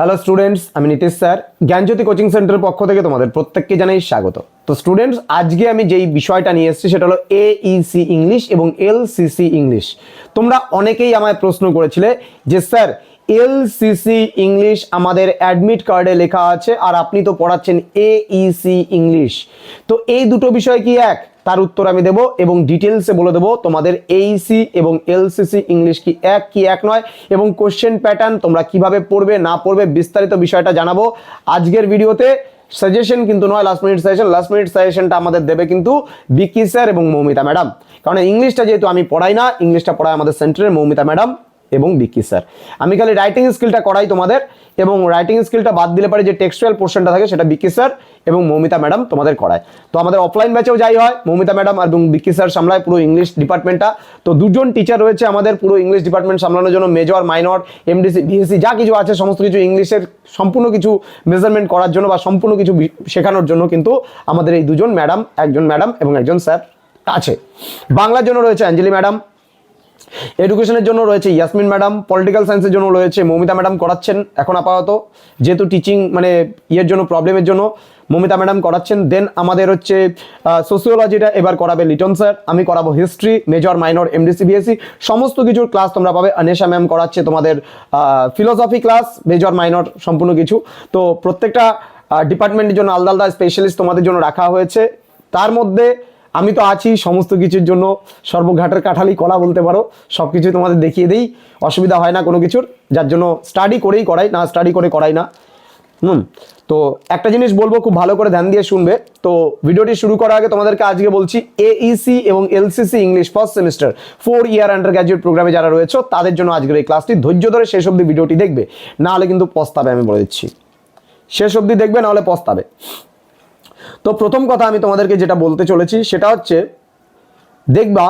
Hello students আমি Nitish sir. জ্ঞানজ্যোতি coaching সেন্টারের পক্ষ থেকে তোমাদের প্রত্যেককে জানাই স্বাগত। তো স্টুডেন্টস আজকে আমি যেই বিষয়টা নিয়ে এসেছি সেটা হলো এইসি ইংলিশ এবং এলসিসি ইংলিশ তোমরা অনেকেই আমায় প্রশ্ন করেছিলে যে, স্যার এলসিসি ইংলিশ আমাদের অ্যাডমিট কার্ডে লেখা আছে, আর আপনি তো পড়াচ্ছেন এইসি ইংলিশ। তো এই দুটো বিষয় কি এক? তার উত্তর আমি দেবো এবং ডিটেলসে বলে দেবো তোমাদের এইসি এবং এলসিসি ইংলিশ কি এক কি এক নয়, এবং কোশ্চেন প্যাটার্ন তোমরা কীভাবে পড়বে, না পড়বে, বিস্তারিত বিষয়টা জানাব। আজকের ভিডিওতে সাজেশন কিন্তু নয় last minute suggestion last minute সাজেশনটা আমাদের দেবে কিন্তু বিকি স্যার এবং মৌমিতা ম্যাডাম। কারণ ইংলিশটা যেহেতু আমি পড়াই না, ইংলিশটা পড়ায় আমাদের সেন্টারের মৌমিতা ম্যাডাম। এবং বিকি, স্যার। আমি খালি রাইটিং স্কিলটা করাই তোমাদের, এবং রাইটিং স্কিলটা বাদ দিলে পারে যে টেক্সচুয়াল পোর্শনটা থাকে সেটা বিকি, স্যার, এবং মৌমিতা ম্যাডাম তোমাদের করায়। তো আমাদের অফলাইন ব্যাচেও যাই হয়, মৌমিতা ম্যাডাম এবং বিকি, স্যার সামলায় পুরো ইংলিশ ডিপার্টমেন্টটা তো দুজন টিচার রয়েছে আমাদের, পুরো ইংলিশ ডিপার্টমেন্ট সামলানোর জন্য মেজর মাইনর এমডিসি বিএসসি যা কিছু আছে, সমস্ত কিছু ইংলিশের সম্পূর্ণ কিছু মেজারমেন্ট করার জন্য বা সম্পূর্ণ কিছু শেখানোর জন্য কিন্তু আমাদের এই দুজন ম্যাডাম, একজন ম্যাডাম এবং একজন, স্যার, আছে। বাংলার জন্য রয়েছে অ্যাঞ্জেলি ম্যাডাম এডুকেশনের জন্য রয়েছে ইয়াসমিন ম্যাডাম পলিটিক্যাল সায়েন্সের জন্য রয়েছে, মমিতা ম্যাডাম করাচ্ছেন এখন আপাতত। যেহেতু টিচিং মানে ইয়ের জন্য প্রবলেমের জন্য, মমিতা ম্যাডাম করাচ্ছেন। দেন আমাদের হচ্ছে সোসিওলজিটা এবার করাবে লিটন স্যার আমি করাবো history major minor MDC BSc সমস্ত কিছুর ক্লাস তোমরা পাবে। অনেশা ম্যাম করাচ্ছে তোমাদের ফিলোসফি ক্লাস মেজর মাইনর সম্পূর্ণ কিছু। তো প্রত্যেকটা ডিপার্টমেন্টের জন্য আলাদা আলাদা স্পেশালিস্ট তোমাদের জন্য রাখা হয়েছে। তার মধ্যে আমি তো আছি, সমস্ত কিছুর জন্য সর্বঘাটের কাঠালি, কলা বলতে পারো সব কিছু তোমাদের দেখিয়ে দিই, অসুবিধা হয় না কোনো কিছুর, যার জন্য স্টাডি করেই করাই, না স্টাডি করে করাই না। হুম, তো একটা জিনিস বলব, খুব ভালো করে ধ্যান দিয়ে শুনবে। তো ভিডিওটি শুরু করার আগে তোমাদেরকে আজকে বলছি এইসি এবং LCC English first semester four year undergraduate প্রোগ্রামে যারা রয়েছে, তাদের জন্য আজকের এই ক্লাসটি ধৈর্য ধরে শেষ অবধি ভিডিওটি দেখবে, না হলে কিন্তু পস্তাবে, আমি বলে দিচ্ছি। শেষ অবধি দেখবে, না হলে পস্তাবে। তো প্রথম কথা আমি তোমাদেরকে যেটা বলতে চলেছি, সেটা হচ্ছে, দেখবা,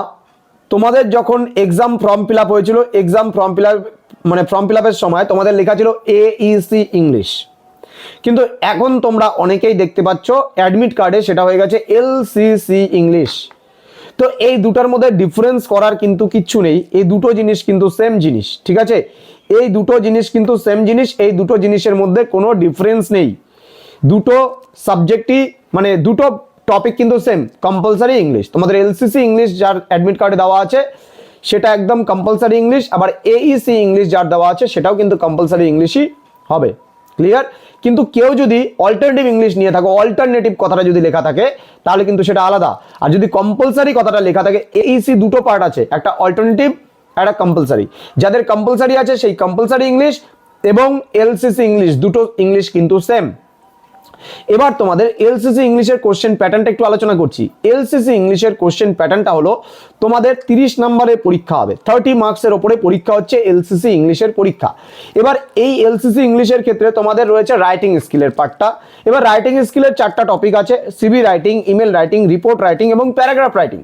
তোমাদের যখন এক্সাম ফর্ম ফিল আপ হয়েছিল এক্সাম ফর্ম ফিল আপ মানে ফর্ম ফিল আপের সময় তোমাদের লেখা ছিল এইসি ইংলিশ কিন্তু এখন তোমরা অনেকেই দেখতে পাচ্ছ অ্যাডমিট কার্ডে সেটা হয়ে গেছে এল সি সি ইংলিশ তো এই দুটার মধ্যে ডিফারেন্স করার কিন্তু কিচ্ছু নেই, এই দুটো জিনিস কিন্তু সেম জিনিস, ঠিক আছে? এই দুটো জিনিস কিন্তু সেম জিনিস, এই দুটো জিনিসের মধ্যে কোনো ডিফারেন্স নেই। দুটো সাবজেক্টই মানে দুটো টপিক কিন্তু সেম কম্পালসারি ইংলিশ তোমাদের এলসিসি ইংলিশ যার অ্যাডমিট কার্ডে দেওয়া আছে, সেটা একদম কম্পালসারি ইংলিশ আবার এইসি ইংলিশ যার দেওয়া আছে, সেটাও কিন্তু কম্পালসারি ইংলিশই হবে। ক্লিয়ার কিন্তু কেউ যদি অল্টারনেটিভ ইংলিশ নিয়ে থাকো অল্টারনেটিভ কথাটা যদি লেখা থাকে, তাহলে কিন্তু সেটা আলাদা। আর যদি কম্পালসারি কথাটা লেখা থাকে এইসি দুটো পার্ট আছে, একটা অল্টারনেটিভ একটা কম্পালসারি যাদের কম্পালসারি আছে, সেই কম্পালসারি ইংলিশ এবং এলসিসি ইংলিশ দুটো ইংলিশ কিন্তু সেম এবার তোমাদের এলসিসি ইংলিশের কোশ্চেন প্যাটার্নটা একটু আলোচনা করছি। এলসিসি ইংলিশের কোশ্চেন প্যাটার্নটা হলো, তোমাদের তিরিশ নম্বরের পরীক্ষা হবে। থার্টি মার্কসের ওপরে পরীক্ষা হচ্ছে এলসিসি ইংলিশের পরীক্ষা। এবার এই এলসিসি ইংলিশের ক্ষেত্রে তোমাদের রয়েছে রাইটিং স্কিলের পার্টটা এবার রাইটিং স্কিলের চারটা টপিক আছে CV writing email writing report writing এবং প্যারাগ্রাফ রাইটিং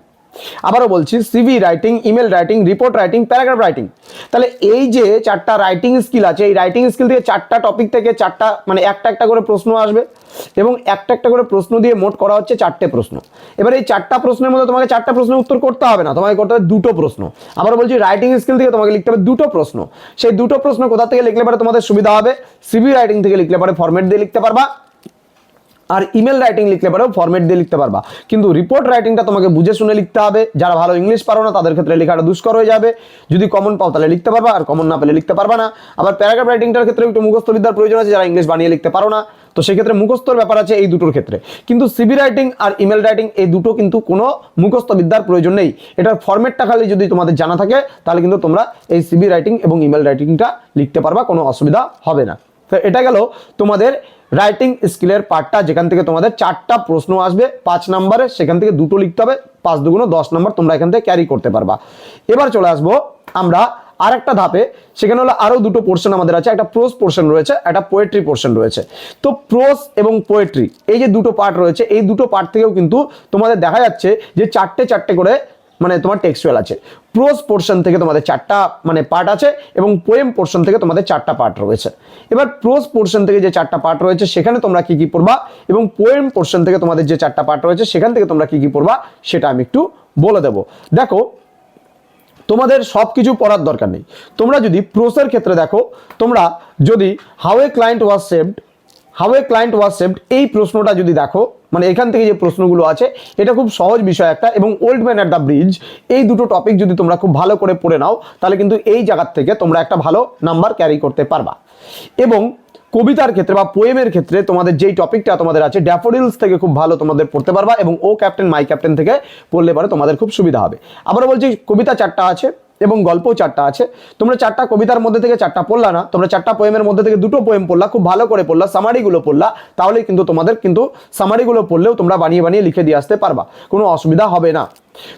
আবারও বলছি CV writing email writing report writing paragraph writing তাহলে এই যে চারটা রাইটিং স্কিল আছে, এই রাইটিং স্কিল থেকে চারটা টপিক থেকে চারটা মানে একটা একটা করে প্রশ্ন আসবে এবং একটা একটা করে প্রশ্ন দিয়ে মোট করা হচ্ছে চারটে প্রশ্ন। এবার এই চারটা প্রশ্নের মধ্যে তোমাকে চারটা প্রশ্নের উত্তর করতে হবে না, তোমাকে করতে হবে দুটো প্রশ্ন। আবার বলছি রাইটিং স্কিল থেকে তোমাকে লিখতে হবে দুটো প্রশ্ন। সেই দুটো প্রশ্ন কোথা থেকে লিখলে পারে তোমাদের সুবিধা হবে? সিভি রাইটিং থেকে লিখলে পারে ফরম্যাট দিয়ে লিখতে পারবা। আর ইমেল রাইটিং লিখতে পারো ফরম্যাট দিয়ে লিখতে পারবা। কিন্তু রিপোর্ট রাইটিংটা তোমাকে বুঝে শুনে লিখতে হবে। যারা ভালো ইংলিশ পারো না, তাদের ক্ষেত্রে লেখাটা দুষ্কর হয়ে যাবে। যদি কমন পাও, তাহলে লিখতে পারবা, আর কমন না পেলে লিখতে পারবা না। আবার প্যারাগ্রাফ রাইটিংটার ক্ষেত্রে একটু মুখস্থ বিদ্যার প্রয়োজন আছে, যারা ইংলিশ বানিয়ে লিখতে পারো না। তো সেক্ষেত্রে মুখস্থর ব্যাপার আছে এই দুটোর ক্ষেত্রে। কিন্তু সিবি রাইটিং আর ইমেল রাইটিং এই দুটো কিন্তু কোনো মুখস্থ বিদ্যার প্রয়োজন নেই। এটার ফরম্যাটটা খালি যদি তোমাদের জানা থাকে, তাহলে কিন্তু তোমরা এই সিবি রাইটিং এবং ইমেল রাইটিংটা লিখতে পারবা, কোনো অসুবিধা হবে না। তো এটা গেল তোমাদের রাইটিং স্কিলের পার্টটা যেখান থেকে তোমাদের চারটা প্রশ্ন আসবে, পাঁচ নম্বরে সেখান থেকে দুটো লিখতে হবে, পাঁচ দুগুণ দশ নম্বর তোমরা এখান থেকে ক্যারি করতে পারবা। এবার চলে আসব আমরা আর একটা ধাপে, সেখানে হলো আরও দুটো পোর্শন আমাদের আছে, একটা প্রোজ পোর্শন রয়েছে, একটা পোয়েট্রি পোর্শন রয়েছে। তো প্রোজ এবং পোয়েট্রি এই যে দুটো পার্ট রয়েছে, এই দুটো পার্ট থেকেও কিন্তু তোমাদের দেখা যাচ্ছে যে চারটে চারটে করে মানে তোমার টেক্সচুয়াল আছে। প্রোজ পোর্শন থেকে তোমাদের চারটা মানে পার্ট আছে এবং পোয়েম পোর্শন থেকে তোমাদের চারটা পার্ট রয়েছে। এবার প্রোজ পোর্শন থেকে যে চারটা পার্ট রয়েছে, সেখানে তোমরা কি কি পড়বা এবং পোয়েম পোর্শন থেকে তোমাদের যে চারটা পার্ট রয়েছে, সেখান থেকে তোমরা কি কি পড়বা, সেটা আমি একটু বলে দেবো। দেখো, তোমাদের সব কিছু পড়ার দরকার নেই। তোমরা যদি প্রোসের ক্ষেত্রে দেখো, তোমরা যদি how a client was saved how a client was saved এই প্রশ্নটা যদি দেখো মানে এখান থেকে যে প্রশ্নগুলো আছে, এটা খুব সহজ বিষয় একটা, এবং old man at the bridge এই দুটো টপিক যদি তোমরা খুব ভালো করে পড়ে নাও, তাহলে কিন্তু এই জায়গার থেকে তোমরা একটা ভালো নাম্বার ক্যারি করতে পারবা। এবং কবিতার ক্ষেত্রে বা পোয়েমের ক্ষেত্রে তোমাদের যেই টপিকটা তোমাদের আছে ড্যাফোডিলস থেকে খুব ভালো তোমাদের পড়তে পারবা, এবং ও ক্যাপ্টেন মাই ক্যাপ্টেন থেকে পড়লে পরে তোমাদের খুব সুবিধা হবে। আবারও বলছি, কবিতা চারটা আছে এবং গল্পও চারটা আছে। তোমরা চারটা কবিতার মধ্যে থেকে চারটা পড়লা না, তোমরা চারটা পোয়েমের মধ্যে থেকে দুটো পোয়েম পড়লা, খুব ভালো করে পড়লা সামারিগুলো পড়লা তাহলে কিন্তু তোমাদের কিন্তু সামারিগুলো পড়লেও তোমরা বানিয়ে বানিয়ে লিখে দিয়ে আসতে পারবা। কোনো অসুবিধা হবে না।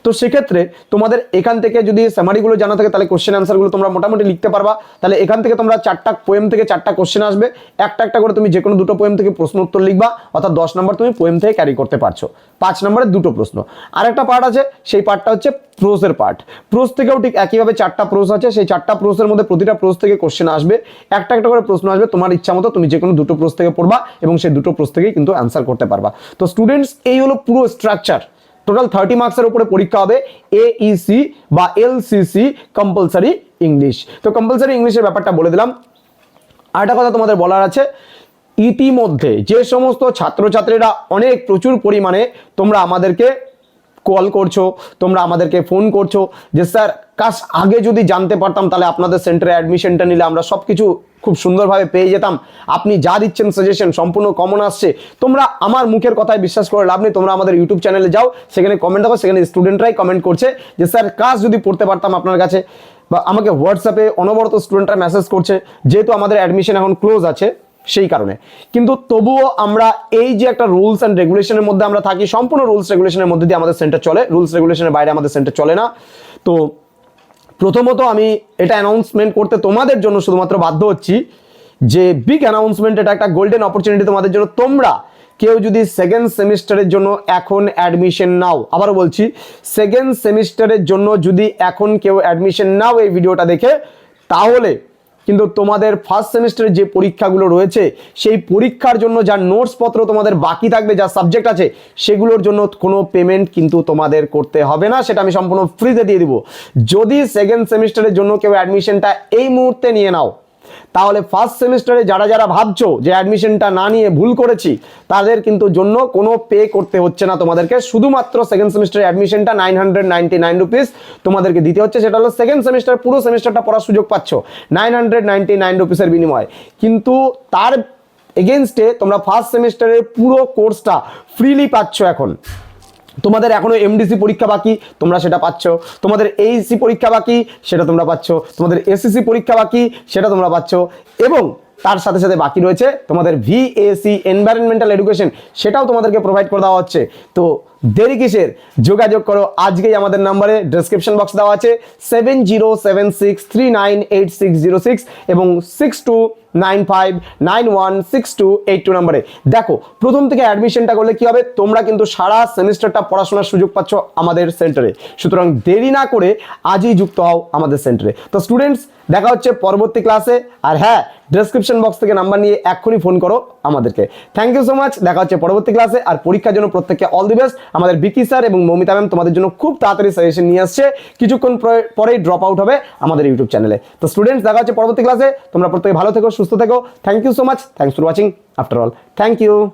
তো সেক্ষেত্রে তোমাদের এখান থেকে যদি সামারিগুলো জানা থাকে, তাহলে কোশ্চেন অ্যান্সারগুলো তোমরা মোটামুটি লিখতে পারবা। তাহলে এখান থেকে তোমরা চারটা পোয়েম থেকে চারটা কোশ্চেন আসবে। একটা একটা করে তুমি যে কোনো দুটো পোয়েম থেকে প্রশ্ন উত্তর লিখবা, অর্থাৎ দশ নম্বর তুমি পোয়েম থেকে ক্যারি করতে পারছ। পাঁচ নম্বরের দুটো প্রশ্ন। আরেকটা পার্ট আছে, সেই পার্টটা হচ্ছে প্রোসের পার্ট প্রোস থেকেও ঠিক একইভাবে চারটা প্রোস আছে, সেই চারটা প্রোসের মধ্যে প্রতিটা প্রোস থেকে কোশ্চেন আসবে। একটা একটা করে প্রশ্ন আসবে, তোমার ইচ্ছা মতো তুমি যে কোনো দুটো প্রোস থেকে পড়বা এবং সেই দুটো প্রোস থেকেই কিন্তু অ্যান্সার করতে পারবা। তো স্টুডেন্টস এই হলো পুরো স্ট্রাকচার টোটাল থার্টি মার্কসের উপরে পরীক্ষা হবে এইসি বা এলসিসি কম্পালসারি ইংলিশ তো কম্পালসারি ইংলিশের ব্যাপারটা বলে দিলাম। আর একটা কথা তোমাদের বলার আছে, ইতিমধ্যে যে সমস্ত ছাত্রছাত্রীরা অনেক প্রচুর পরিমাণে তোমরা আমাদেরকে কল করছ, তোমরা আমাদেরকে ফোন করছ যে, স্যার কাজ আগে যদি জানতে পারতাম, তাহলে আপনাদের সেন্টারে অ্যাডমিশনটা নিলে আমরা সব কিছু খুব সুন্দরভাবে পেয়ে যেতাম। আপনি যা দিচ্ছেন সাজেশন সম্পূর্ণ কমন আসছে। তোমরা আমার মুখের কথায় বিশ্বাস করে লাভ নেই। তোমরা আমাদের ইউটিউব চ্যানেলে যাও, সেখানে কমেন্ট দেখো, সেখানে স্টুডেন্টরাই কমেন্ট করছে যে, স্যার কাজ যদি পড়তে পারতাম আপনার কাছে। বা আমাকে হোয়াটসঅ্যাপে অনবরত স্টুডেন্টরা মেসেজ করছে। যেহেতু আমাদের অ্যাডমিশন এখন ক্লোজ আছে সেই কারণে। কিন্তু তবুও আমরা এই যে একটা রুলস অ্যান্ড রেগুলেশনের মধ্যে আমরা থাকি, সম্পূর্ণ রুলস রেগুলেশনের মধ্যে দিয়ে আমাদের সেন্টার চলে। রুলস রেগুলেশনের বাইরে আমাদের সেন্টার চলে না। তো প্রথমত আমি এটা অ্যানাউন্সমেন্ট করতে তোমাদের জন্য শুধুমাত্র বাধ্য হচ্ছি যে বিগ অ্যানাউন্সমেন্ট এটা একটা গোল্ডেন অপরচুনিটি তোমাদের জন্য। তোমরা কেউ যদি সেকেন্ড সেমিস্টারের জন্য এখন অ্যাডমিশন নাও, আবারও বলছি সেকেন্ড সেমিস্টারের জন্য যদি এখন কেউ অ্যাডমিশন নাও এই ভিডিওটা দেখে, তাহলে কিন্তু তোমাদের ফার্স্ট সেমিস্টারের যে পরীক্ষাগুলো রয়েছে, সেই পরীক্ষার জন্য যা নোটসপত্র তোমাদের বাকি থাকবে, যা সাবজেক্ট আছে, সেগুলোর জন্য কোনো পেমেন্ট কিন্তু তোমাদের করতে হবে না। সেটা আমি সম্পূর্ণ ফ্রিতে দিয়ে দিব। যদি সেকেন্ড সেমিস্টারের জন্য কেউ অ্যাডমিশনটা এই মুহূর্তে নিয়ে নাও তাহলে ফার্স্ট সেমিস্টারে যারা যারা ভাবছ যে অ্যাডমিশনটা না নিয়ে ভুল করেছি, তাদের কিন্তু জন্য কোনো পে করতে হচ্ছে না তোমাদেরকে। শুধুমাত্র সেকেন্ড সেমিস্টারে অ্যাডমিশনটা nine hundred ninety nine rupees তোমাদেরকে দিতে হচ্ছে। সেটা হলো সেকেন্ড সেমিস্টার পুরো সেমিস্টারটা পড়ার সুযোগ পাচ্ছ নাইন হান্ড্রেড নাইনটি নাইন রুপিসের বিনিময়ে। কিন্তু তার এগেনস্টে তোমরা ফার্স্ট সেমিস্টারের পুরো কোর্সটা ফ্রিলি পাচ্ছ এখন। তোমাদের এখনও এমডিসি পরীক্ষা বাকি, তোমরা সেটা পাচ্ছ। তোমাদের এইসি পরীক্ষা বাকি, সেটা তোমরা পাচ্ছ। তোমাদের এসএসসি পরীক্ষা বাকি, সেটা তোমরা পাচ্ছ। এবং তার সাথে সাথে বাকি রয়েছে তোমাদের ভিএসি এনভায়রনমেন্টাল এডুকেশন সেটাও তোমাদেরকে প্রোভাইড করে দেওয়া হচ্ছে। তো দেরি কিসের? যোগাযোগ করো, আজকেই আমাদের নাম্বারে ডেসক্রিপশন বক্স দেওয়া আছে seven zero seven six three nine eight six zero six এবং six two nine five nine one six two eight two নাম্বারে। দেখো, প্রথম থেকে অ্যাডমিশনটা করলে কি হবে? তোমরা কিন্তু সারা সেমিস্টারটা পড়াশোনার সুযোগ পাচ্ছ আমাদের সেন্টারে। সুতরাং দেরি না করে আজই যুক্ত হও আমাদের সেন্টারে। তো স্টুডেন্টস দেখা হচ্ছে পরবর্তী ক্লাসে আর হ্যাঁ ডেসক্রিপশন বক্স থেকে নাম্বার নিয়ে এক্ষুনি ফোন করো আমাদেরকে। থ্যাংক ইউ সো মাচ দেখা হচ্ছে পরবর্তী ক্লাসে আর পরীক্ষার জন্য প্রত্যেককে অল দি বেস্ট আমাদের বিকি স্যার এবং মৌমিতা ম্যাম তোমাদের জন্য খুব তাড়াতাড়ি সাজেশন নিয়ে আসছে। কিছুক্ষণ পরে- পরেই ড্রপ আউট হবে আমাদের ইউটিউব চ্যানেলে তো স্টুডেন্টস দেখা হচ্ছে পরবর্তী ক্লাসে তোমরা প্রত্যেকে ভালো থেকো, সুস্থ থেকো। Thank you so much thanks for watching after all thank you